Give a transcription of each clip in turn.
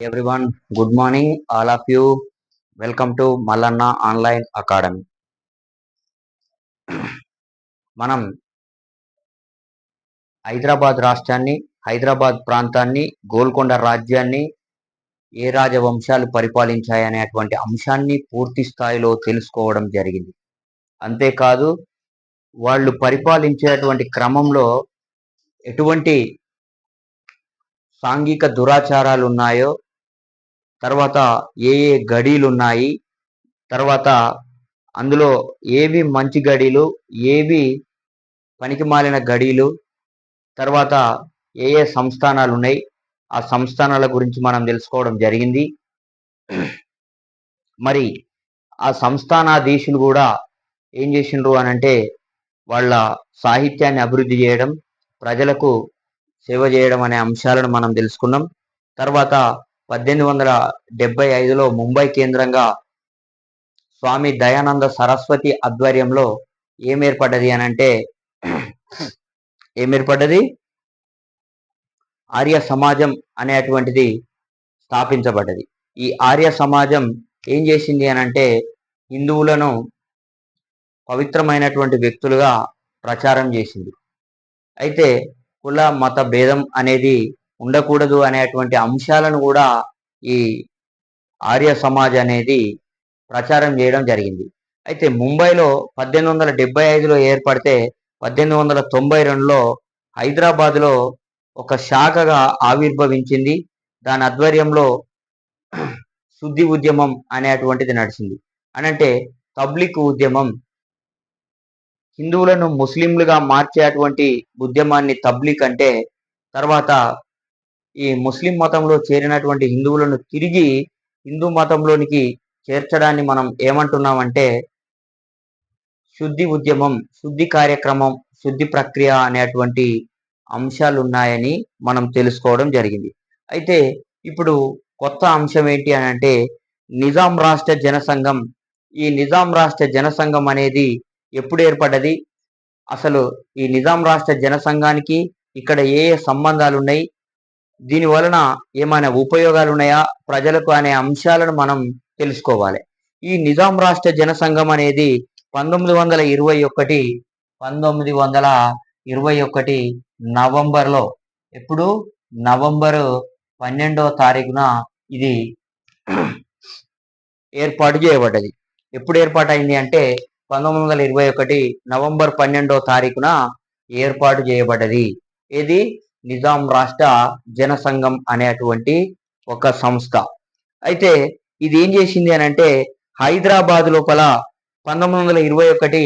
Everyone good morning all of you welcome to Mallanna online academy మనం హైదరాబాద్ రాష్ట్రాన్ని హైదరాబాద్ ప్రాంతాన్ని గోల్కొండ రాజ్యాన్ని ఏ రాజవంశాలు పరిపాలించాయనేటువంటి అంశాన్ని పూర్తి స్థాయిలో తెలుసుకోవడం జరిగింది. అంతేకాదు వాళ్ళు పరిపాలించేటువంటి క్రమంలో ఎటువంటి సాంఘిక దురాచారాలు ఉన్నాయో తర్వాత ఏ ఏ గడీలు ఉన్నాయి తర్వాత అందులో ఏవి మంచి గడీలు ఏవి పనికిమాలిన గడీలు తర్వాత ఏ ఏ సంస్థానాలు ఉన్నాయి ఆ సంస్థానాల గురించి మనం తెలుసుకోవడం జరిగింది. మరి ఆ సంస్థానాధీశులు కూడా ఏం చేసిండ్రు అని అంటే వాళ్ళ సాహిత్యాన్ని అభివృద్ధి చేయడం ప్రజలకు సేవ చేయడం అనే అంశాలను మనం తెలుసుకున్నాం. తర్వాత పద్దెనిమిది వందల డెబ్బై ఐదులో ముంబై కేంద్రంగా స్వామి దయానంద సరస్వతి ఆధ్వర్యంలో ఏం ఏర్పడ్డది అని అంటే ఏం ఏర్పడ్డది? ఆర్య సమాజం అనేటువంటిది స్థాపించబడ్డది. ఈ ఆర్య సమాజం ఏం చేసింది అని అంటే హిందువులను పవిత్రమైనటువంటి వ్యక్తులుగా ప్రచారం చేసింది. అయితే కుల మత భేదం అనేది ఉండకూడదు అనేటువంటి అంశాలను కూడా ఈ ఆర్య సమాజ్ అనేది ప్రచారం చేయడం జరిగింది. అయితే ముంబైలో పద్దెనిమిది వందల డెబ్బై ఐదులో ఏర్పడితే పద్దెనిమిది వందల తొంభై రెండులో హైదరాబాద్లో ఒక శాఖగా ఆవిర్భవించింది. దాని ఆధ్వర్యంలో శుద్ధి ఉద్యమం అనేటువంటిది నడిచింది. అనంటే పబ్లిక్ ఉద్యమం. హిందువులను ముస్లింలుగా మార్చేటువంటి ఉద్యమాన్ని తబ్లిక్ అంటే తర్వాత ఈ ముస్లిం మతంలో చేరినటువంటి హిందువులను తిరిగి హిందూ మతంలోనికి చేర్చడాన్ని మనం ఏమంటున్నామంటే శుద్ధి ఉద్యమం శుద్ధి కార్యక్రమం శుద్ధి ప్రక్రియ అనేటువంటి అంశాలు ఉన్నాయని మనం తెలుసుకోవడం జరిగింది. అయితే ఇప్పుడు కొత్త అంశం ఏంటి అని అంటే నిజాం రాష్ట్ర జనసంఘం. ఈ నిజాం రాష్ట్ర జనసంఘం అనేది ఎప్పుడు ఏర్పడ్డది? అసలు ఈ నిజాం రాష్ట్ర జనసంఘానికి ఇక్కడ ఏ ఏ సంబంధాలు ఉన్నాయి దీని వలన ఏమైనా ఉపయోగాలు ఉన్నాయా ప్రజలకు అనే అంశాలను మనం తెలుసుకోవాలి. ఈ నిజాం రాష్ట్ర జనసంఘం అనేది పంతొమ్మిది వందల ఇరవై ఒకటి పంతొమ్మిది వందల ఇరవై ఒకటి నవంబర్లో ఎప్పుడు? నవంబరు పన్నెండవ తారీఖున ఇది ఏర్పాటు చేయబడ్డది. ఎప్పుడు ఏర్పాటైంది అంటే పంతొమ్మిది వందల ఇరవై ఒకటి నవంబర్ పన్నెండవ తారీఖున ఏర్పాటు చేయబడ్డది. ఇది నిజాం రాష్ట్ర జనసంఘం అనేటువంటి ఒక సంస్థ. అయితే ఇది ఏం చేసింది అని అంటే హైదరాబాద్ లోపల పంతొమ్మిది వందల ఇరవై ఒకటి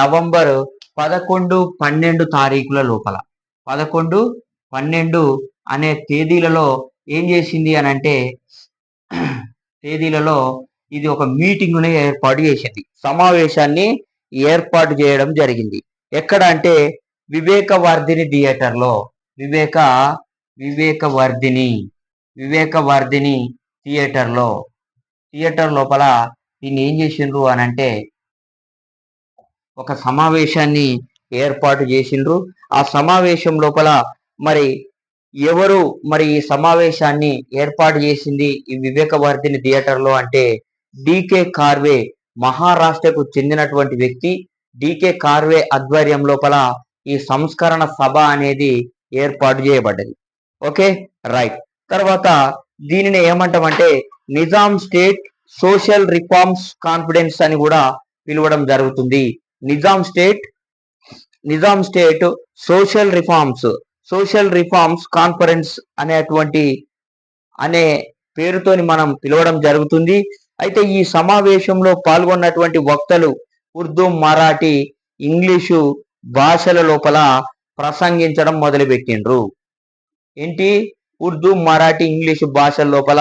నవంబర్ పదకొండు పన్నెండు తారీఖుల లోపల. పదకొండు పన్నెండు అనే తేదీలలో ఏం చేసింది అని అంటే తేదీలలో ఇది ఒక మీటింగ్ని ఏర్పాటు చేసింది. సమావేశాన్ని ఏర్పాటు చేయడం జరిగింది. ఎక్కడ అంటే వివేకవర్ధిని థియేటర్లో. వివేక వివేకవర్ధిని వివేకవర్ధిని థియేటర్లో. థియేటర్ లోపల దీన్ని ఏం చేసిండ్రు అని అంటే ఒక సమావేశాన్ని ఏర్పాటు చేసిండ్రు. ఆ సమావేశం లోపల మరి ఎవరు మరి ఈ సమావేశాన్ని ఏర్పాటు చేసింది ఈ వివేకవర్ధిని థియేటర్లో అంటే డికే కార్వే మహారాష్ట్రకు చెందినటువంటి వ్యక్తి. డికే కార్వే ఆధ్వర్యం లోపల ఈ సంస్కరణ సభ అనేది ఏర్పాటు చేయబడ్డది. ఓకే? రైట్. తర్వాత దీనిని ఏమంటామంటే Nizam state social reforms confidence అని కూడా పిలవడం జరుగుతుంది. Nizam state Nizam state social reforms social reforms conference అనేటువంటి అనే పేరుతోని మనం పిలవడం జరుగుతుంది. అయితే ఈ సమావేశంలో పాల్గొన్నటువంటి వక్తలు ఉర్దూ మరాఠీ ఇంగ్లీషు భాషల లోపల ప్రసంగించడం మొదలుపెట్టిండ్రు. ఏంటి? ఉర్దూ మరాఠీ ఇంగ్లీషు భాషల లోపల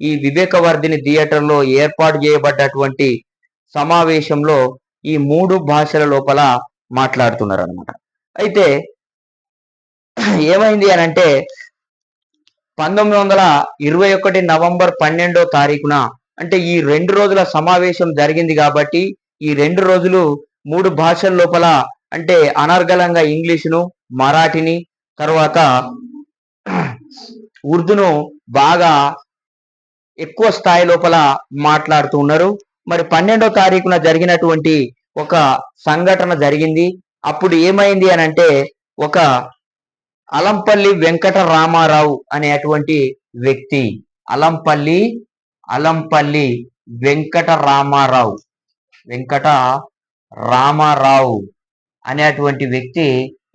ఈ వివేకవర్ధిని థియేటర్లో ఏర్పాటు చేయబడ్డటువంటి సమావేశంలో ఈ మూడు భాషల లోపల మాట్లాడుతున్నారు అనమాట అయితే ఏమైంది అని అంటే పంతొమ్మిది వందల ఇరవై ఒకటి నవంబర్ పన్నెండో తారీఖున అంటే ఈ రెండు రోజుల సమావేశం జరిగింది కాబట్టి ఈ రెండు రోజులు మూడు భాషల లోపల అంటే అనర్గళంగా ఇంగ్లీషును మరాఠీని తర్వాత ఉర్దూను బాగా ఎక్కువ స్థాయి లోపల మాట్లాడుతూ ఉన్నారు. మరి పన్నెండో తారీఖున జరిగినటువంటి ఒక సంఘటన జరిగింది. అప్పుడు ఏమైంది అని అంటే ఒక అలంపల్లి వెంకట రామారావు అనేటువంటి వ్యక్తి అలంపల్లి అలంపల్లి వెంకట రామారావు వెంకట రామారావు అనేటువంటి వ్యక్తి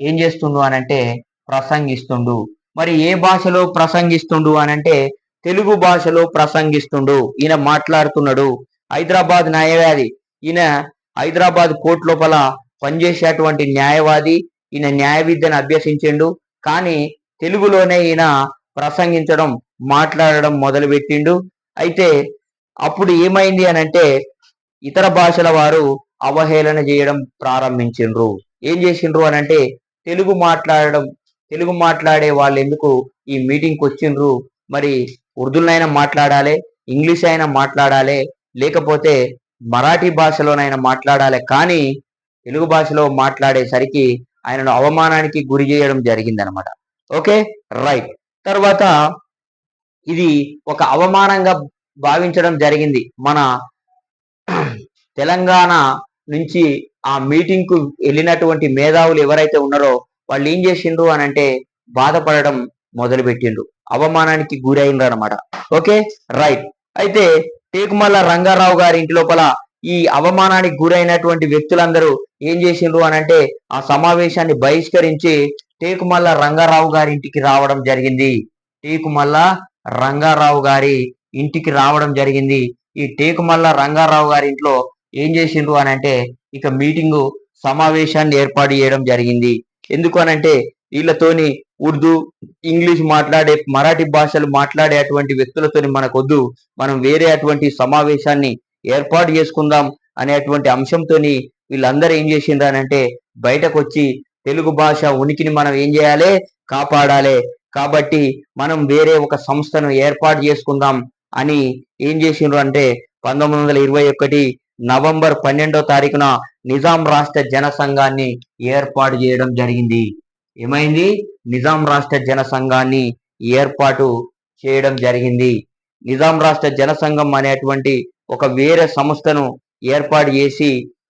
ఏం చేస్తుండు అనంటే ప్రసంగిస్తుండు. మరి ఏ భాషలో ప్రసంగిస్తుండు అనంటే తెలుగు భాషలో ప్రసంగిస్తుండు. ఈయన మాట్లాడుతున్నాడు. హైదరాబాద్ న్యాయవాది. ఈయన హైదరాబాద్ కోర్టు లోపల పనిచేసేటువంటి న్యాయవాది. ఈయన న్యాయ విద్యను అభ్యసించిండు. కానీ తెలుగులోనే ఈయన ప్రసంగించడం మాట్లాడడం మొదలుపెట్టిండు. అయితే అప్పుడు ఏమైంది అనంటే ఇతర భాషల వారు అవహేళన చేయడం ప్రారంభించిండ్రు. ఏం చేసిండ్రు అని అంటే తెలుగు మాట్లాడడం తెలుగు మాట్లాడే వాళ్ళు ఎందుకు ఈ మీటింగ్కి వచ్చిండ్రు? మరి ఉర్దూలనైనా మాట్లాడాలి ఇంగ్లీష్ అయినా మాట్లాడాలి లేకపోతే మరాఠీ భాషలోనైనా మాట్లాడాలి కానీ తెలుగు భాషలో మాట్లాడేసరికి ఆయనను అవమానానికి గురి చేయడం జరిగిందనమాట. ఓకే? రైట్. తర్వాత ఇది ఒక అవమానంగా భావించడం జరిగింది. మన తెలంగాణ నుంచి ఆ మీటింగ్కు వెళ్ళినటువంటి మేధావులు ఎవరైతే ఉన్నారో వాళ్ళు ఏం చేసిండ్రు అని అంటే బాధపడడం మొదలుపెట్టిండ్రు. అవమానానికి గురైండ్రు అనమాట ఓకే? రైట్ అయితే టేకుమల్ల రంగారావు గారి ఇంటి లోపల ఈ అవమానానికి గురైనటువంటి వ్యక్తులందరూ ఏం చేసిండ్రు అని అంటే ఆ సమావేశాన్ని బహిష్కరించి టేకుమల్ల రంగారావు గారి ఇంటికి రావడం జరిగింది. టేకుమల్ల రంగారావు గారి ఇంటికి రావడం జరిగింది. ఈ టేకుమల్ల రంగారావు గారి ఇంట్లో ఏం చేసిండ్రు అని అంటే ఇక మీటింగు సమావేశాన్ని ఏర్పాటు చేయడం జరిగింది. ఎందుకు అనంటే వీళ్ళతోని ఉర్దూ ఇంగ్లీష్ మాట్లాడే మరాఠీ భాషలు మాట్లాడే అటువంటి వ్యక్తులతోని మనకొద్దు. మనం వేరే అటువంటి సమావేశాన్ని ఏర్పాటు చేసుకుందాం అనేటువంటి అంశంతోని వీళ్ళందరూ ఏం చేసిండ్రు అని అంటే బయటకు వచ్చి తెలుగు భాష ఉనికిని మనం ఏం చేయాలి? కాపాడాలి. కాబట్టి మనం వేరే ఒక సంస్థను ఏర్పాటు చేసుకుందాం అని ఏం చేసిండ్రు అంటే పంతొమ్మిది వందల ఇరవై ఒకటి నవంబర్ పన్నెండో తారీఖున నిజాం రాష్ట్ర జన సంఘాన్ని ఏర్పాటు చేయడం జరిగింది. ఏమైంది? నిజాం రాష్ట్ర జన సంఘాన్ని ఏర్పాటు చేయడం జరిగింది. నిజాం రాష్ట్ర జనసంఘం అనేటువంటి ఒక వేరే సంస్థను ఏర్పాటు చేసి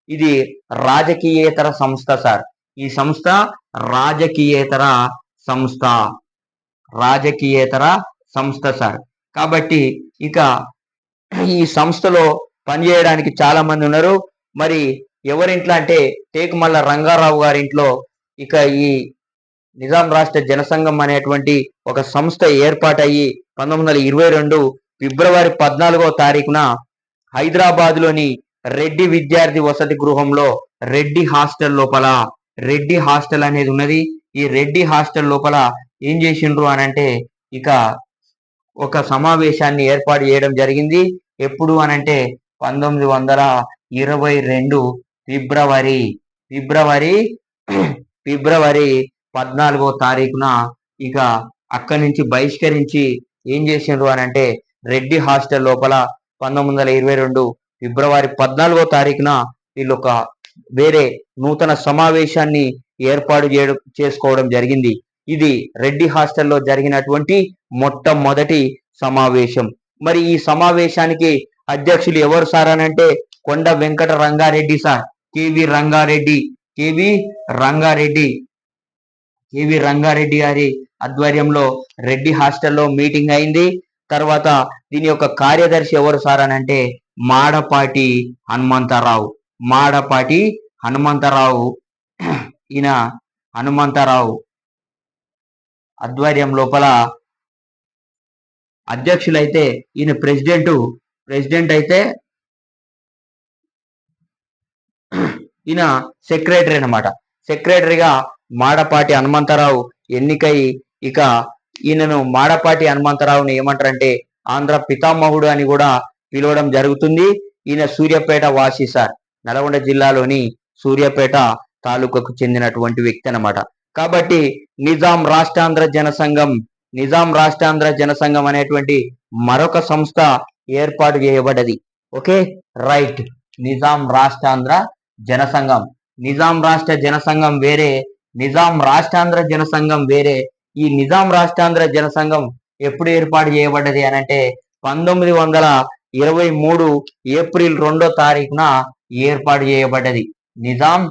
ఇది రాజకీయేతర సంస్థ సార్. ఈ సంస్థ రాజకీయేతర సంస్థ. రాజకీయేతర సంస్థ సార్. కాబట్టి ఇక ఈ సంస్థలో పనిచేయడానికి చాలా మంది ఉన్నారు. మరి ఎవరింట్లో అంటే టేకుమల్ల రంగారావు గారి ఇంట్లో ఇక ఈ నిజాం రాష్ట్ర జనసంఘం అనేటువంటి ఒక సంస్థ ఏర్పాటయ్యి పంతొమ్మిది వందల ఇరవై రెండు ఫిబ్రవరి పద్నాలుగో తారీఖున హైదరాబాద్లోని రెడ్డి విద్యార్థి వసతి గృహంలో రెడ్డి హాస్టల్ లోపల రెడ్డి హాస్టల్ అనేది ఉన్నది. ఈ రెడ్డి హాస్టల్ లోపల ఏం చేసిండ్రు అని అంటే ఇక ఒక సమావేశాన్ని ఏర్పాటు చేయడం జరిగింది. ఎప్పుడు అనంటే పంతొమ్మిది వందల ఇరవై రెండు ఫిబ్రవరి ఫిబ్రవరి ఫిబ్రవరి పద్నాలుగో తారీఖున ఇక అక్కడి నుంచి బహిష్కరించి ఏం చేసిండ్రు అని అంటే రెడ్డి హాస్టల్ లోపల పంతొమ్మిది వందల ఇరవై రెండు ఫిబ్రవరి పద్నాలుగో తారీఖున వీళ్ళు ఒక వేరే నూతన సమావేశాన్ని ఏర్పాటు చేయడం చేసుకోవడం జరిగింది. ఇది రెడ్డి హాస్టల్లో జరిగినటువంటి మొట్టమొదటి సమావేశం. మరి ఈ సమావేశానికి అధ్యక్షులు ఎవరు సార్ అని అంటే Konda Venkata Rangareddy sir. K V Rangareddy. K V Rangareddy. K V Rangareddy గారి ఆధ్వర్యంలో రెడ్డి హాస్టల్లో మీటింగ్ అయింది. తర్వాత దీని యొక్క కార్యదర్శి ఎవరు సార్ అని అంటే మాడపాటి హనుమంతరావు. మాడపాటి హనుమంతరావు. ఈయన హనుమంతరావు ఆధ్వర్యం లోపల అధ్యక్షులైతే ఈయన ప్రెసిడెంటు ప్రెసిడెంట్ అయితే ఈయన సెక్రటరీ అన్నమాట. సెక్రటరీగా మాడపాటి హనుమంతరావు ఎన్నికై ఇక ఈయనను మాడపాటి హనుమంతరావుని ఏమంటారంటే ఆంధ్ర పితామహుడు అని కూడా పిలవడం జరుగుతుంది. ఈయన సూర్యాపేట వాసి సార్. నల్గొండ జిల్లాలోని సూర్యాపేట తాలూకాకు చెందినటువంటి వ్యక్తి అన్నమాట. కాబట్టి నిజాం రాష్ట్రాంధ్ర జనసంఘం నిజాం రాష్ట్రాంధ్ర జనసంఘం అనేటువంటి మరొక సంస్థ ఏర్పాటు చేయబడ్డది. ఓకే? రైట్. నిజాం రాష్ట్రాంధ్ర జనసంఘం. నిజాం రాష్ట్ర జనసంఘం వేరే నిజాం రాష్ట్రాంధ్ర జనసంఘం వేరే. ఈ నిజాం రాష్ట్రాంధ్ర జనసంఘం ఎప్పుడు ఏర్పాటు చేయబడ్డది అని అంటే పంతొమ్మిది వందల ఇరవై మూడు ఏప్రిల్ రెండో తారీఖున ఏర్పాటు చేయబడ్డది. నిజాం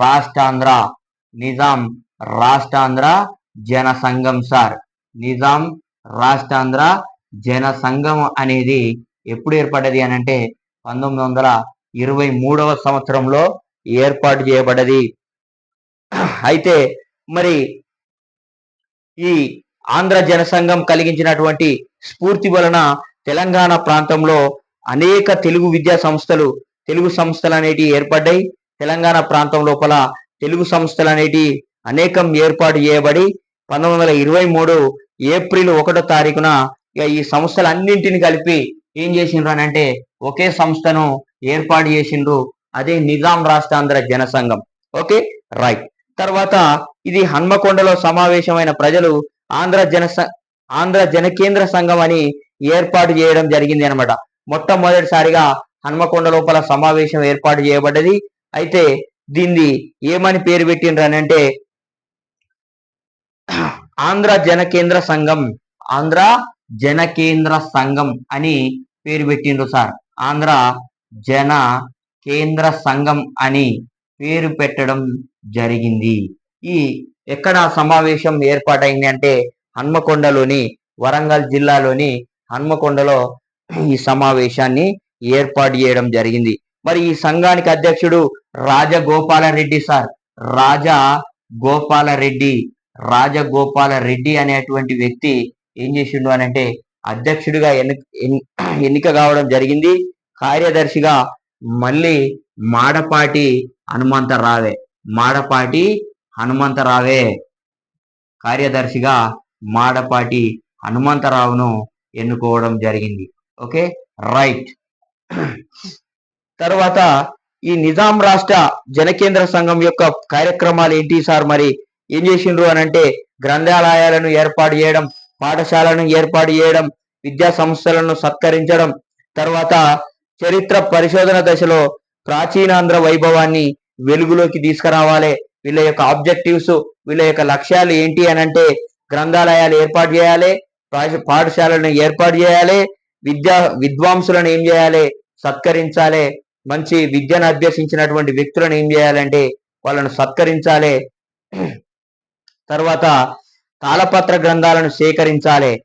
రాష్ట్రాంధ్ర. నిజాం రాష్ట్రాంధ్ర జనసంఘం సార్. నిజాం రాష్ట్రాంధ్ర జన సంఘం అనేది ఎప్పుడు ఏర్పడ్డది అని అంటే పంతొమ్మిది వందల ఇరవై మూడవ సంవత్సరంలో ఏర్పాటు చేయబడ్డది. అయితే మరి ఈ ఆంధ్ర జనసంఘం కలిగించినటువంటి స్ఫూర్తి వలన తెలంగాణ ప్రాంతంలో అనేక తెలుగు విద్యా సంస్థలు తెలుగు సంస్థలు అనేటి ఏర్పడ్డాయి. తెలంగాణ ప్రాంతం లోపల తెలుగు సంస్థలు అనేటి అనేకం ఏర్పాటు చేయబడి పంతొమ్మిది వందల ఇరవై మూడు ఏప్రిల్ ఒకటో తారీఖున ఇక ఈ సంస్థలన్నింటిని కలిపి ఏం చేసిండ్రు అని అంటే ఒకే సంస్థను ఏర్పాటు చేసిండ్రు. అదే నిజాం రాష్ట్రాంధ్ర జనసంఘం. ఓకే? రైట్. తర్వాత ఇది హన్మకొండలో సమావేశమైన ప్రజలు ఆంధ్ర జన ఆంధ్ర జనకేంద్ర సంఘం అని ఏర్పాటు చేయడం జరిగింది అనమాట మొట్టమొదటిసారిగా హన్మకొండ లోపల సమావేశం ఏర్పాటు చేయబడ్డది. అయితే దీన్ని ఏమని పేరు పెట్టిండ్రు అని అంటే ఆంధ్ర జనకేంద్ర సంఘం. ఆంధ్ర జనకేంద్ర సంఘం అని పేరు పెట్టిండ్రు సార్. ఆంధ్ర జన కేంద్ర సంఘం అని పేరు పెట్టడం జరిగింది. ఈ ఎక్కడ సమావేశం ఏర్పాటైంది అంటే హన్మకొండలోని వరంగల్ జిల్లాలోని హన్మకొండలో ఈ సమావేశాన్ని ఏర్పాటు చేయడం జరిగింది. మరి ఈ సంఘానికి అధ్యక్షుడు రాజగోపాలరెడ్డి సార్. రాజా గోపాలరెడ్డి రాజగోపాలరెడ్డి అనేటువంటి వ్యక్తి ఏం చేసిండు అని అంటే అధ్యక్షుడిగా ఎన్ని ఎన్నిక కావడం జరిగింది. కార్యదర్శిగా మళ్ళీ మాడపాటి హనుమంతరావే మాడపాటి హనుమంతరావే. కార్యదర్శిగా మాడపాటి హనుమంతరావును ఎన్నుకోవడం జరిగింది. ఓకే? రైట్. తర్వాత ఈ నిజాం రాష్ట్ర జనకేంద్ర సంఘం యొక్క కార్యక్రమాలు ఏంటి సార్ మరి? ఏం చేసిండ్రు అని అంటే గ్రంథాలయాలను ఏర్పాటు చేయడం పాఠశాలను ఏర్పాటు చేయడం విద్యా సంస్థలను సత్కరించడం తర్వాత చరిత్ర పరిశోధన దశలో ప్రాచీనాంధ్ర వైభవాన్ని వెలుగులోకి తీసుకురావాలి. వీళ్ళ యొక్క ఆబ్జెక్టివ్స్ వీళ్ళ యొక్క లక్ష్యాలు ఏంటి అని అంటే గ్రంథాలయాలు ఏర్పాటు చేయాలి పాఠశాలను ఏర్పాటు చేయాలి విద్యా విద్వాంసులను ఏం చేయాలి? సత్కరించాలి. మంచి విద్యను అభ్యసించినటువంటి వ్యక్తులను ఏం చేయాలంటే వాళ్ళను సత్కరించాలి. తర్వాత తాళపత్ర గ్రంథాలను సేకరించాలి.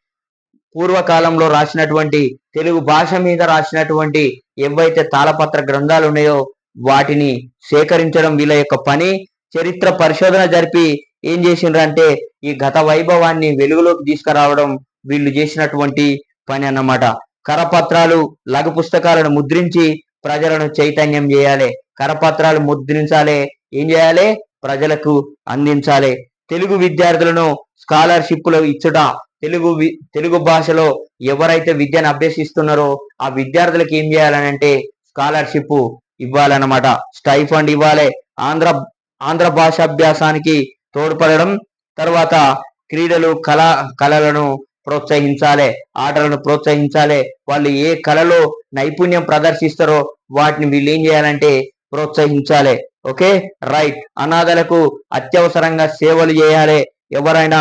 పూర్వకాలంలో రాసినటువంటి తెలుగు భాష మీద రాసినటువంటి ఏవైతే తాళపత్ర గ్రంథాలు ఉన్నాయో వాటిని సేకరించడం వీళ్ళ యొక్క పని. చరిత్ర పరిశోధన జరిపి ఏం చేసిండ్రు అంటే ఈ గత వైభవాన్ని వెలుగులోకి తీసుకురావడం వీళ్ళు చేసినటువంటి పని అన్నమాట. కరపత్రాలు లఘు పుస్తకాలను ముద్రించి ప్రజలను చైతన్యం చేయాలి. కరపత్రాలు ముద్రించాలి. ఏం చేయాలి? ప్రజలకు అందించాలి. తెలుగు విద్యార్థులను స్కాలర్షిప్లు ఇచ్చుట తెలుగు వి- తెలుగు భాషలో ఎవరైతే విద్యను అభ్యసిస్తున్నారో ఆ విద్యార్థులకు ఏం చేయాలని అంటే స్కాలర్షిప్ ఇవ్వాలన్నమాట. స్టైఫండ్ ఇవ్వాలి. ఆంధ్ర ఆంధ్ర భాష అభ్యాసానికి తోడ్పడడం తర్వాత క్రీడలు కళా కళలను ప్రోత్సహించాలి ఆటలను ప్రోత్సహించాలి. వాళ్ళు ఏ కళలో నైపుణ్యం ప్రదర్శిస్తారో వాటిని వీళ్ళు ఏం చేయాలంటే ప్రోత్సహించాలి. ఓకే? రైట్. అనాథలకు అత్యవసరంగా సేవలు చేయాలి. ఎవరైనా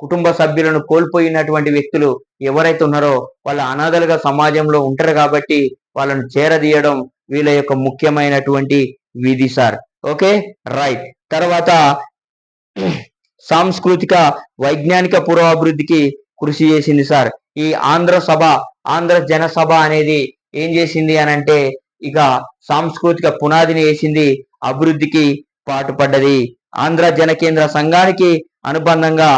కుటుంబ సభ్యులను కోల్పోయినటువంటి వ్యక్తులు ఎవరైతే ఉన్నారో వాళ్ళ అనాథలుగా సమాజంలో ఉంటారు కాబట్టి వాళ్ళను చేరదీయడం వీళ్ళ యొక్క ముఖ్యమైనటువంటి విధి సార్. ఓకే? రైట్. తర్వాత సాంస్కృతిక వైజ్ఞానిక పురోభివృద్ధికి కృషి చేసింది సార్. ఈ ఆంధ్ర సభ ఆంధ్ర జనసభ అనేది ఏం చేసింది అని అంటే ఇక సాంస్కృతిక పునాదిని వేసింది అభివృద్ధికి పాటుపడ్డది. ఆంధ్ర జనకేంద్ర సంఘానికి అనుబంధంగా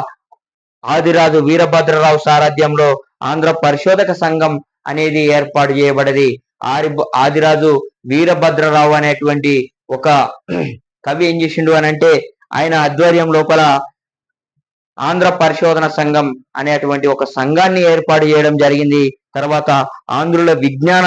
ఆదిరాజు వీరభద్రరావు సారథ్యంలో ఆంధ్ర పరిశోధక సంఘం అనేది ఏర్పాటు చేయబడది. ఆరి ఆదిరాజు వీరభద్రరావు అనేటువంటి ఒక కవి ఏం చేసిండు అని అంటే ఆయన ఆధ్వర్యం లోపల ఆంధ్ర పరిశోధన సంఘం అనేటువంటి ఒక సంఘాన్ని ఏర్పాటు చేయడం జరిగింది. తర్వాత ఆంధ్రుల విజ్ఞాన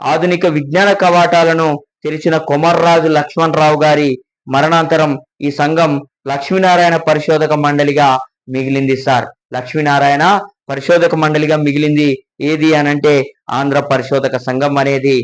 ఆధునిక విజ్ఞాన కవాటాలను తెరిచిన కొమర్రాజు లక్ష్మణ్ రావు గారి మరణాంతరం ఈ సంఘం లక్ష్మీనారాయణ పరిశోధక మండలిగా మిగిలింది సార్. లక్ష్మీనారాయణ పరిశోధక మండలిగా మిగిలింది ఏది అనంటే ఆంధ్ర పరిశోధక సంఘం అనేది.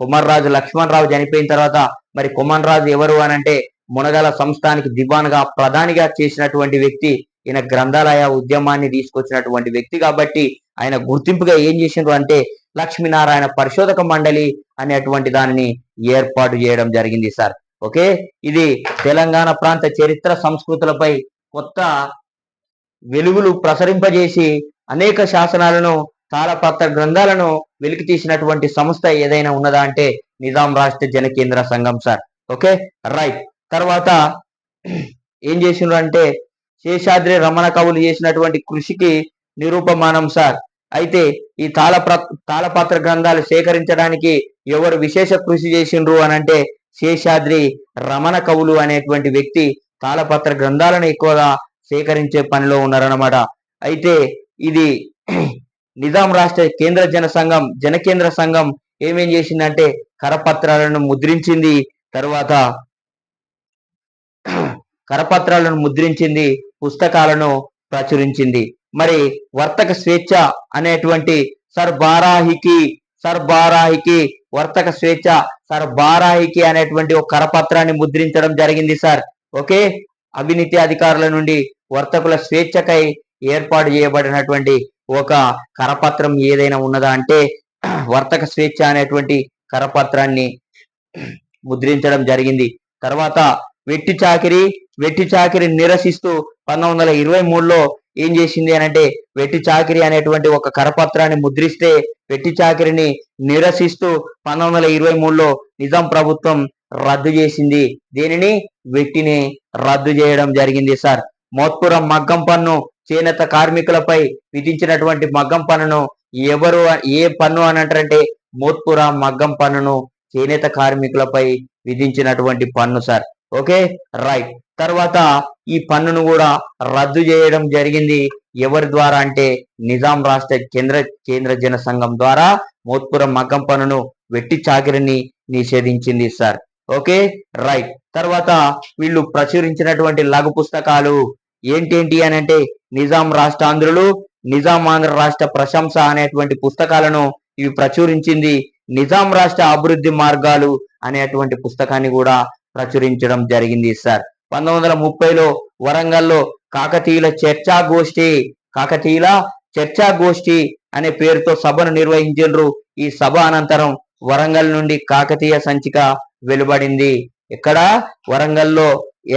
కుమర్రాజు లక్ష్మణరావు చనిపోయిన తర్వాత మరి కుమన్ రాజు ఎవరు అనంటే మునగల సంస్థానికి దివాన్గా ప్రధానిగా చేసినటువంటి వ్యక్తి ఈయన గ్రంథాలయ ఉద్యమాన్ని తీసుకొచ్చినటువంటి వ్యక్తి కాబట్టి ఆయన గుర్తింపుగా ఏం చేసిండ్రు అంటే లక్ష్మీనారాయణ పరిశోధక మండలి అనేటువంటి దానిని ఏర్పాటు చేయడం జరిగింది సార్. ఓకే? ఇది తెలంగాణ ప్రాంత చరిత్ర సంస్కృతులపై కొత్త వెలుగులు ప్రసరింపజేసి అనేక శాసనాలను తాళపత్ర గ్రంథాలను వెలికి తీసినటువంటి సంస్థ ఏదైనా ఉన్నదా అంటే నిజాం రాష్ట్ర జనకేంద్ర సంఘం సార్. ఓకే? రైట్. తర్వాత ఏం చేసిండ్రు అంటే శేషాద్రి రమణ కవులు చేసినటువంటి కృషికి నిరూపమానం సార్. అయితే ఈ తాళప్ర తాళపత్ర గ్రంథాలు సేకరించడానికి ఎవరు విశేష కృషి చేసిండ్రు అని అంటే శేషాద్రి రమణ కవులు అనేటువంటి వ్యక్తి తాళపత్ర గ్రంథాలను ఎక్కువగా సేకరించే పనిలో ఉన్నారన్నమాట. అయితే ఇది నిజాం రాష్ట్ర కేంద్ర జన సంఘం జనకేంద్ర సంఘం ఏమేం చేసిందంటే కరపత్రాలను ముద్రించింది తర్వాత కరపత్రాలను ముద్రించింది పుస్తకాలను ప్రచురించింది. మరి వర్తక స్వేచ్ఛ అనేటువంటి సర్ బారాహికి సర్బారాహికి వర్తక స్వేచ్ఛ సర్బారాహికి అనేటువంటి ఒక కరపత్రాన్ని ముద్రించడం జరిగింది సార్. ఓకే? అవినీతి అధికారుల నుండి వర్తకుల స్వేచ్ఛకై ఏర్పాటు చేయబడినటువంటి ఒక కరపత్రం ఏదైనా ఉన్నదా అంటే వర్తక స్వేచ్ఛ అనేటువంటి కరపత్రాన్ని ముద్రించడం జరిగింది. తర్వాత వెట్టి చాకిరి వెట్టి చాకిరి నిరసిస్తూ పంతొమ్మిది వందల ఇరవై మూడులో ఏం చేసింది అని అంటే వెట్టి చాకిరి అనేటువంటి ఒక కరపత్రాన్ని ముద్రిస్తే వెట్టి చాకిరిని నిరసిస్తూ పంతొమ్మిది వందల ఇరవై మూడులో నిజాం ప్రభుత్వం రద్దు చేసింది. దీనిని? వెట్టిని రద్దు చేయడం జరిగింది సార్. మోత్పురం మగ్గం పన్ను చేనేత కార్మికులపై విధించినటువంటి మగ్గం పన్నును ఎవరు ఏ పన్ను అని అంటారంటే మోత్పుర మగ్గం పన్నును చేనేత కార్మికులపై విధించినటువంటి పన్ను సార్. ఓకే? రైట్. తర్వాత ఈ పన్నును కూడా రద్దు చేయడం జరిగింది. ఎవరి ద్వారా అంటే నిజాం రాష్ట్ర కేంద్ర కేంద్ర జన సంఘం ద్వారా మోత్పురం మగ్గం పన్నును వెట్టి చాకిరిని నిషేధించింది సార్. ఓకే? రైట్. తర్వాత వీళ్ళు ప్రచురించినటువంటి లఘు పుస్తకాలు ఏంటేంటి అని అంటే నిజాం రాష్ట్రాంధ్రులు నిజాం ఆంధ్ర రాష్ట్ర ప్రశంస అనేటువంటి పుస్తకాలను ఇవి ప్రచురించింది నిజాం రాష్ట్ర అభివృద్ధి మార్గాలు అనేటువంటి పుస్తకాన్ని కూడా ప్రచురించడం జరిగింది సార్. పంతొమ్మిది వందల ముప్పైలో వరంగల్లో కాకతీయుల చర్చా గోష్ఠి కాకతీయుల చర్చా గోష్ఠి అనే పేరుతో సభను నిర్వహించారు ఈ సభ అనంతరం వరంగల్ నుండి కాకతీయ సంచిక వెలువడింది. ఇక్కడ వరంగల్లో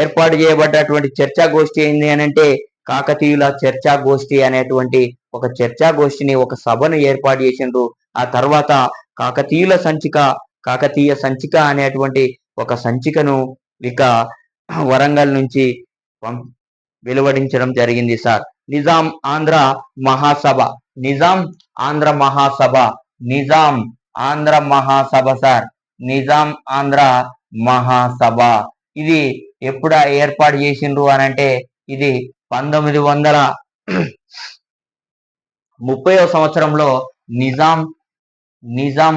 ఏర్పాటు చేయబడ్డటువంటి చర్చా గోష్ఠి ఏంది అని అంటే కాకతీయుల చర్చా గోష్ఠి అనేటువంటి ఒక చర్చా గోష్ఠిని ఒక సభను ఏర్పాటు చేసిండ్రు. ఆ తర్వాత కాకతీయుల సంచిక కాకతీయ సంచిక అనేటువంటి ఒక సంచికను ఇక వరంగల్ నుంచి వెలువడించడం జరిగింది సార్. నిజాం ఆంధ్ర మహాసభ. నిజాం ఆంధ్ర మహాసభ. నిజాం ఆంధ్ర మహాసభ సార్. నిజాం ఆంధ్ర మహాసభ. ఇది ఎప్పుడ ఏర్పాటు చేసిండ్రు అని అంటే ఇది పంతొమ్మిది వందల ముప్పైవ సంవత్సరంలో నిజాం నిజాం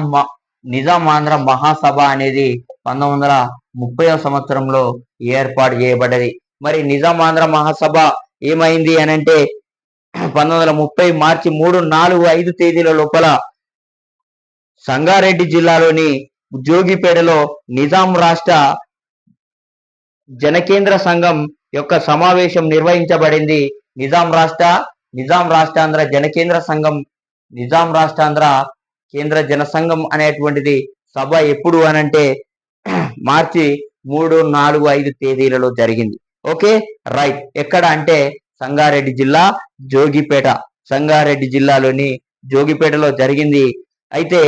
నిజాం ఆంధ్ర మహాసభ అనేది పంతొమ్మిది వందల ముప్పైవ సంవత్సరంలో ఏర్పాటు చేయబడ్డది. మరి నిజాం ఆంధ్ర మహాసభ ఏమైంది అని అంటే పంతొమ్మిది వందల ముప్పై మార్చి మూడు నాలుగు ఐదు తేదీల లోపల సంగారెడ్డి జిల్లాలోని జోగిపేటలో నిజాం రాష్ట్ర జనకేంద్ర సంఘం యొక్క సమావేశం నిర్వహించబడింది. నిజాం రాష్ట్ర నిజాం రాష్ట్రాంధ్ర జనకేంద్ర సంఘం నిజాం రాష్ట్రాంధ్ర కేంద్ర జన సంఘం అనేటువంటిది సభ ఎప్పుడు అనంటే మార్చి మూడు నాలుగు ఐదు తేదీలలో జరిగింది. ఓకే? రైట్. ఎక్కడ అంటే సంగారెడ్డి జిల్లా జోగిపేట. సంగారెడ్డి జిల్లాలోని జోగిపేటలో జరిగింది. అయితే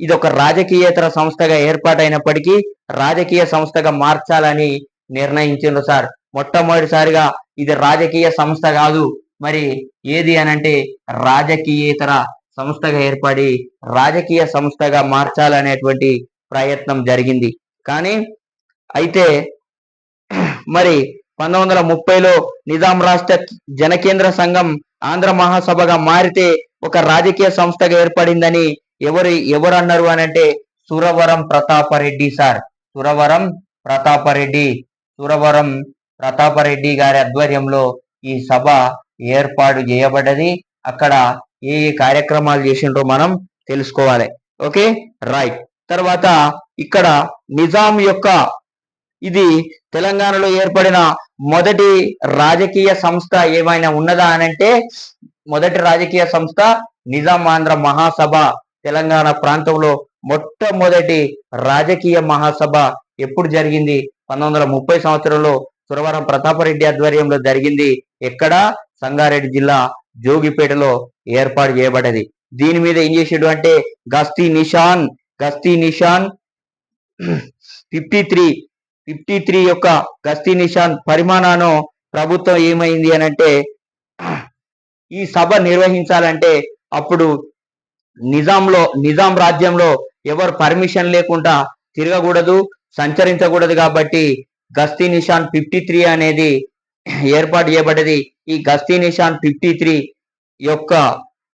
ఇది ఒక రాజకీయేతర సంస్థగా ఏర్పాటైనప్పటికీ రాజకీయ సంస్థగా మార్చాలని నిర్ణయించారు సార్. మొట్టమొదటిసారిగా ఇది రాజకీయ సంస్థ కాదు. మరి ఏది అనంటే రాజకీయేతర సంస్థగా ఏర్పడి రాజకీయ సంస్థగా మార్చాలనేటువంటి ప్రయత్నం జరిగింది. కానీ అయితే మరి పంతొమ్మిది వందల ముప్పైలో నిజాం రాష్ట్ర జనకేంద్ర సంఘం ఆంధ్ర మహాసభగా మారితే ఒక రాజకీయ సంస్థగా ఏర్పడిందని ఎవరు ఎవరు అన్నారు అని అంటే సురవరం ప్రతాపరెడ్డి సార్. సురవరం ప్రతాపరెడ్డి. సురవరం ప్రతాపరెడ్డి గారి ఆధ్వర్యంలో ఈ సభ ఏర్పాటు చేయబడ్డది. అక్కడ ఏ ఏ కార్యక్రమాలు చేసిండ్రో మనం తెలుసుకోవాలి. ఓకే? రైట్. తర్వాత ఇక్కడ నిజాం యొక్క ఇది తెలంగాణలో ఏర్పడిన మొదటి రాజకీయ సంస్థ ఏమైనా ఉన్నదా అని అంటే మొదటి రాజకీయ సంస్థ నిజాం ఆంధ్ర మహాసభ. తెలంగాణ ప్రాంతంలో మొట్టమొదటి రాజకీయ మహాసభ ఎప్పుడు జరిగింది? పంతొమ్మిది వందల ముప్పై సంవత్సరంలో సురవరం ప్రతాపరెడ్డి ఆధ్వర్యంలో జరిగింది. ఎక్కడ? సంగారెడ్డి జిల్లా జోగిపేటలో ఏర్పాటు చేయబడ్డది. దీని మీద ఏం చేసాడు అంటే Gasti Nishan Gasti Nishan fifty three fifty three యొక్క గస్తీ నిషాన్ పరిమాణాను ప్రభుత్వం ఏమైంది అని అంటే ఈ సభ నిర్వహించాలంటే అప్పుడు నిజాంలో నిజాం రాజ్యంలో ఎవరు పర్మిషన్ లేకుండా తిరగకూడదు సంచరించకూడదు కాబట్టి గస్తీ నిషాన్ ఫిఫ్టీ త్రీ అనేది ఏర్పాటు చేయబడ్డది. ఈ గస్తీ నిషాన్ ఫిఫ్టీ త్రీ యొక్క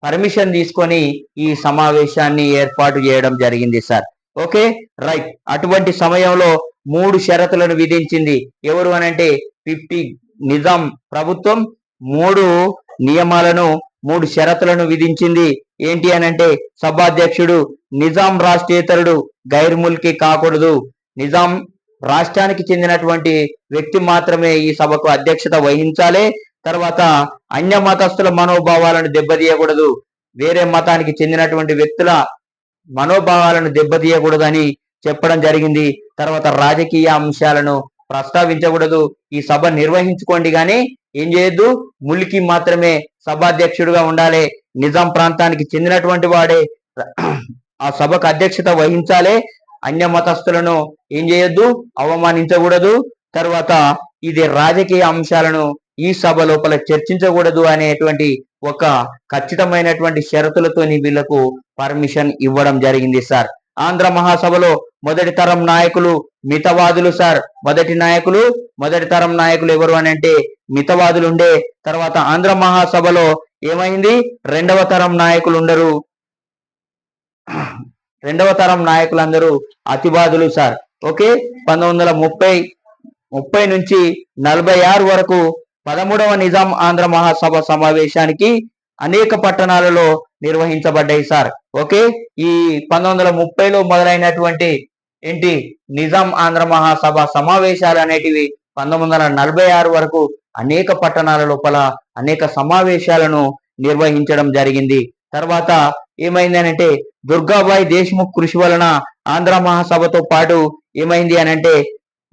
పర్మిషన్ తీసుకొని ఈ సమావేశాన్ని ఏర్పాటు చేయడం జరిగింది సార్. ఓకే? రైట్. అటువంటి సమయంలో మూడు షరతులను విధించింది ఎవరు అనంటే ఫిఫ్టీ నిజాం ప్రభుత్వం మూడు నియమాలను మూడు షరతులను విధించింది ఏంటి అనంటే సభాధ్యక్షుడు నిజాం రాష్ట్రేతరుడు గైర్ముల్కి కాకూడదు. నిజాం రాష్ట్రానికి చెందినటువంటి వ్యక్తి మాత్రమే ఈ సభకు అధ్యక్షత వహించాలి. తర్వాత అన్య మతస్థుల మనోభావాలను దెబ్బతీయకూడదు. వేరే మతానికి చెందినటువంటి వ్యక్తుల మనోభావాలను దెబ్బతీయకూడదని చెప్పడం జరిగింది. తర్వాత రాజకీయ అంశాలను ప్రస్తావించకూడదు. ఈ సభ నిర్వహించుకోండి కానీ ఏం చేయొద్దు? ములికి మాత్రమే సభాధ్యక్షుడుగా ఉండాలి. నిజాం ప్రాంతానికి చెందినటువంటి వాడే ఆ సభకు అధ్యక్షత వహించాలి. అన్య మతస్థులను ఏం చేయొద్దు? అవమానించకూడదు. తర్వాత ఇది రాజకీయ అంశాలను ఈ సభ లోపల చర్చించకూడదు అనేటువంటి ఒక ఖచ్చితమైనటువంటి షరతులతోని వీళ్ళకు పర్మిషన్ ఇవ్వడం జరిగింది సార్. ఆంధ్ర మహాసభలో మొదటి తరం నాయకులు మితవాదులు సార్. మొదటి నాయకులు మొదటి తరం నాయకులు ఎవరు అని అంటే మితవాదులు ఉండే తర్వాత ఆంధ్ర మహాసభలో ఏమైంది? రెండవ తరం నాయకులు ఉండరు. రెండవ తరం నాయకులందరూ అతివాదులు సార్. ఓకే? పంతొమ్మిది వందల ముప్పై ముప్పై నుంచి నలభై ఆరు వరకు పదమూడవ నిజాం ఆంధ్ర మహాసభ సమావేశానికి అనేక పట్టణాలలో నిర్వహించబడ్డాయి సార్. ఓకే? ఈ పంతొమ్మిది వందల ముప్పైలో మొదలైనటువంటి ఏంటి నిజాం ఆంధ్ర మహాసభ సమావేశాలు అనేటివి పంతొమ్మిది వందల నలభై ఆరు వరకు అనేక పట్టణాల లోపల అనేక సమావేశాలను నిర్వహించడం జరిగింది. తర్వాత ఏమైంది అనంటే దుర్గాబాయి దేశ్ముఖ్ కృషి వలన ఆంధ్ర మహాసభతో పాటు ఏమైంది అనంటే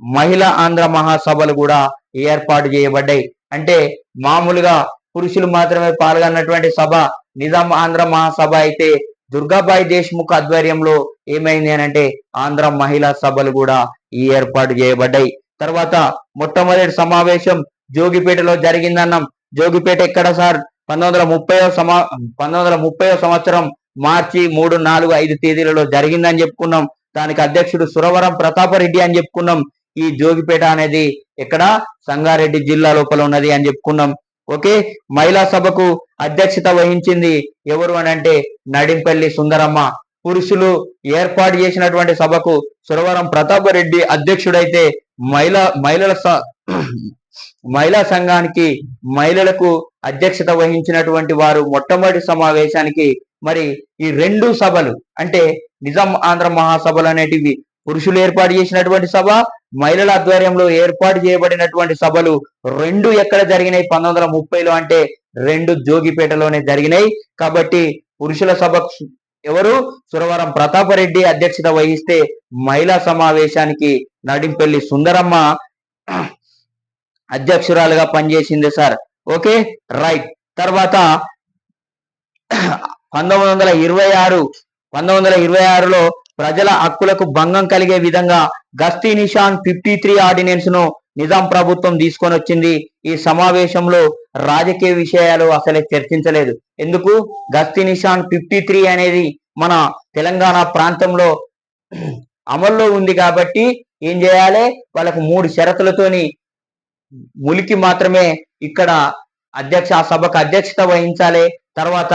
మహిళా ఆంధ్ర మహాసభలు కూడా ఏర్పాటు చేయబడ్డాయి. అంటే మామూలుగా పురుషులు మాత్రమే పాల్గొన్నటువంటి సభ నిజాం ఆంధ్ర మహాసభ అయితే దుర్గాబాయి దేశ్ముఖ్ ఆధ్వర్యంలో ఏమైంది అని అంటే ఆంధ్ర మహిళా సభలు కూడా ఈ ఏర్పాటు చేయబడ్డాయి. తర్వాత మొట్టమొదటి సమావేశం జోగిపేటలో జరిగిందన్నాం. జోగిపేట ఎక్కడ సార్? పంతొమ్మిది వందల ముప్పై సమా పంతొమ్మిది ముప్పై సంవత్సరం మార్చి మూడు నాలుగు ఐదు తేదీలలో జరిగిందని చెప్పుకున్నాం. దానికి అధ్యక్షుడు సురవరం ప్రతాపరెడ్డి అని చెప్పుకున్నాం. ఈ జోగిపేట అనేది ఎక్కడ? సంగారెడ్డి జిల్లా లోపల ఉన్నది అని చెప్పుకున్నాం. ఓకే? మహిళా సభకు అధ్యక్షత వహించింది ఎవరు అని అంటే నడింపల్లి సుందరమ్మ. పురుషులు ఏర్పాటు చేసినటువంటి సభకు సురవరం ప్రతాపరెడ్డి అధ్యక్షుడైతే మహిళా మహిళల స- మహిళా సంఘానికి మహిళలకు అధ్యక్షత వహించినటువంటి వారు మొట్టమొదటి సమావేశానికి మరి ఈ రెండు సభలు అంటే నిజాం ఆంధ్ర మహాసభలు అనేటివి పురుషులు ఏర్పాటు చేసినటువంటి సభ మహిళల ఆధ్వర్యంలో ఏర్పాటు చేయబడినటువంటి సభలు రెండు ఎక్కడ జరిగినాయి? పంతొమ్మిది వందల ముప్పైలో అంటే రెండు జోగిపేటలోనే జరిగినాయి. కాబట్టి పురుషుల సభ ఎవరు? సురవరం ప్రతాపరెడ్డి అధ్యక్షత వహిస్తే మహిళా సమావేశానికి నడింపెల్లి సుందరమ్మ అధ్యక్షురాలుగా పనిచేసింది సార్. ఓకే? రైట్. తర్వాత పంతొమ్మిది వందల ఇరవై ఆరు పంతొమ్మిది వందల ఇరవై ఆరులో ప్రజల హక్కులకు భంగం కలిగే విధంగా గస్తీ నిషాన్ ఫిఫ్టీ త్రీ ఆర్డినెన్స్ను నిజాం ప్రభుత్వం తీసుకొని వచ్చింది. ఈ సమావేశంలో రాజకీయ విషయాలు అసలే చర్చించలేదు. ఎందుకు? గస్తీ నిషాన్ ఫిఫ్టీ త్రీ అనేది మన తెలంగాణ ప్రాంతంలో అమల్లో ఉంది కాబట్టి ఏం చేయాలి? వాళ్ళకు మూడు షరతులతోని ములికి మాత్రమే ఇక్కడ అధ్యక్ష ఆ సభకు అధ్యక్షత వహించాలి. తర్వాత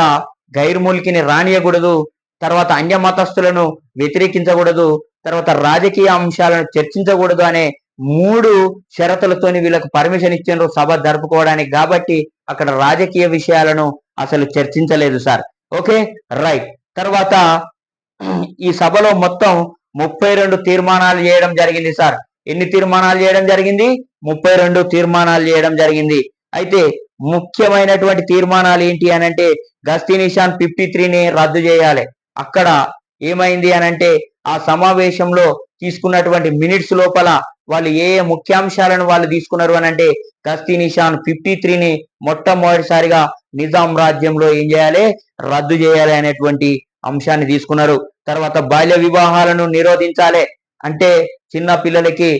గైర్ ములికిని రానియకూడదు. తర్వాత అన్య మతస్థులను వ్యతిరేకించకూడదు తర్వాత రాజకీయ అంశాలను చర్చించకూడదు అనే మూడు షరతులతోని వీళ్ళకు పర్మిషన్ ఇచ్చిండ్రు సభ జరుపుకోవడానికి కాబట్టి అక్కడ రాజకీయ విషయాలను అసలు చర్చించలేదు సార్. ఓకే? రైట్. తర్వాత ఈ సభలో మొత్తం ముప్పై రెండు తీర్మానాలు చేయడం జరిగింది సార్. ఎన్ని తీర్మానాలు చేయడం జరిగింది? ముప్పై రెండు తీర్మానాలు చేయడం జరిగింది. అయితే ముఖ్యమైనటువంటి తీర్మానాలు ఏంటి అని అంటే గస్తీ నిషాన్ ఫిఫ్టీ త్రీని రద్దు చేయాలి. అక్కడ ఏమైంది అని అంటే ఆ సమావేశంలో తీసుకున్నటువంటి మినిట్స్ లోపల వాళ్ళు ఏ ఏ ముఖ్యాంశాలను వాళ్ళు తీసుకున్నారు అని అంటే గస్తీ నిషాన్ ఫిఫ్టీ త్రీని మొట్టమొదటిసారిగా నిజాం రాజ్యంలో ఏం చేయాలి? రద్దు చేయాలి అనేటువంటి అంశాన్ని తీసుకున్నారు. తర్వాత బాల్య వివాహాలను నిరోధించాలి. అంటే చిన్న పిల్లలకి